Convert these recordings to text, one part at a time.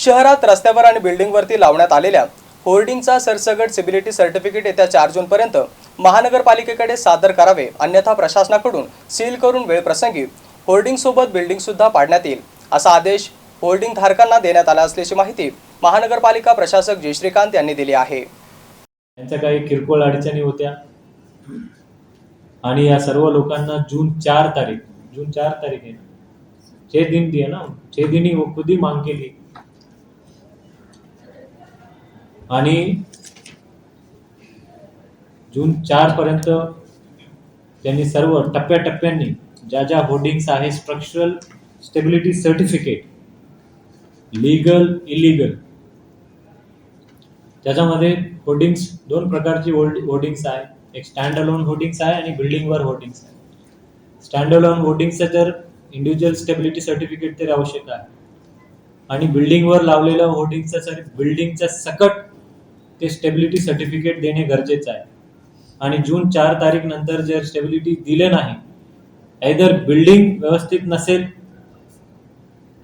शहरात रस्त्यावर आणि बिल्डिंगवरती लावण्यात आलेल्या होर्डिंगचा सरसगट सिबिलिटी सर्टिफिकेट येत्या चार जूनपर्यंत महानगरपालिकेकडे सादर करावे अन्यथा प्रशासनाकडून सील करून वेळप्रसंगी होर्डिंगसोबत बिल्डिंगसुद्धा पाडण्यात येईल असा आदेश होर्डिंग धारकांना देण्यात आला असल्याची माहिती महानगरपालिका प्रशासक जयश्रीकांत यांनी दिली आहे. यांच्या काही किरकोळ अडचणी होत्या. आणि या सर्व लोकांना जून चार तारीख जून चार तारीख आहे ना. दिन दिया ना छह दिन ही वो खुद ही मांग केली. आणि जून चार पर्यंत त्यांनी सर्व टप्प्याटप्प्यांनी ज्या ज्या होर्डिंग्स आहे structural stability certificate legal illegal त्याच्यामध्ये होर्डिंग्स दोन प्रकारची होर्डिंग्स आहे. एक स्टँड अलोन होर्डिंग्स आहे आणि बिल्डिंगवर होर्डिंग्स आहे. स्टँड अलोन होर्डिंगचं तर इंडिव्हिज्युअल स्टेबिलिटी सर्टिफिकेट तरी आवश्यक आहे. आणि बिल्डिंगवर लावलेलं होर्डिंगचं सर बिल्डिंगच्या सकट ते स्टेबिलिटी सर्टिफिकेट देणे गरजेचं आहे. आणि जून चार तारीख नंतर जर स्टेबिलिटी दिले नाही आयदर बिल्डिंग व्यवस्थित नसेल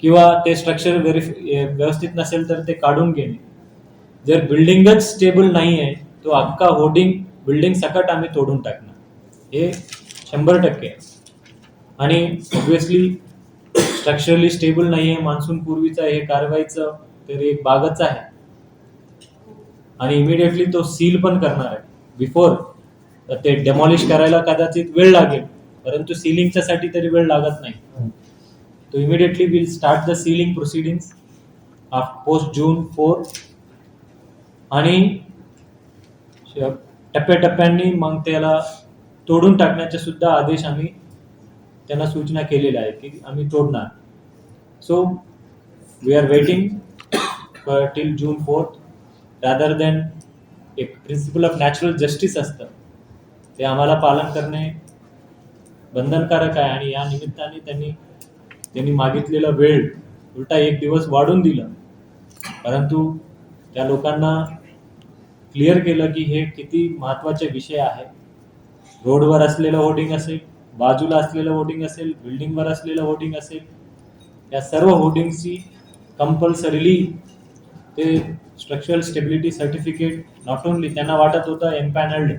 किंवा ते स्ट्रक्चर व्हेरिफि व्यवस्थित नसेल तर ते काढून घेणे. जर बिल्डिंगच स्टेबल नाही आहे तो अख्खा होर्डिंग बिल्डिंग सकट आम्ही तोडून टाकणार. हे शंभर टक्के आहे. आणि ऑब्विसली स्ट्रक्चरली स्टेबल नाही आहे मान्सून पूर्वीचं हे कारवाईचं तर एक भागच आहे. आणि इमिडिएटली तो सील पण करणार आहे. बिफोर ते डेमॉलिश करायला कदाचित वेळ लागेल परंतु सिलिंगच्या साठी तरी वेळ लागत नाही. तो immediately will start the sealing proceeding post June four आणि टप्प्याटप्प्यांनी मग त्याला तोडून टाकण्याचे सुद्धा आदेश आम्ही त्यांना सूचना केलेल्या आहे की आम्ही तोडणार. So we are waiting till June fourth rather than एक प्रिन्सिपल ऑफ नॅचरल जस्टिस असतं. ते आम्हाला पालन करणे बंधनकारक आहे आणि या निमित्ताने त्यांनी त्यांनी मागितलेला वेळ उलटा एक दिवस वाढून दिला. परंतु त्या लोकांना क्लिअर केलं की हे किती महत्त्वाचे विषय आहे. रोडवर असलेलं होर्डिंग असेल बाजूला असलेलं होर्डिंग असेल बिल्डिंगवर असलेलं होर्डिंग असेल या सर्व होर्डिंगची कंपल्सरीली ते structural stability certificate not only त्यांना वाटत होतं एम्पॅनल्ड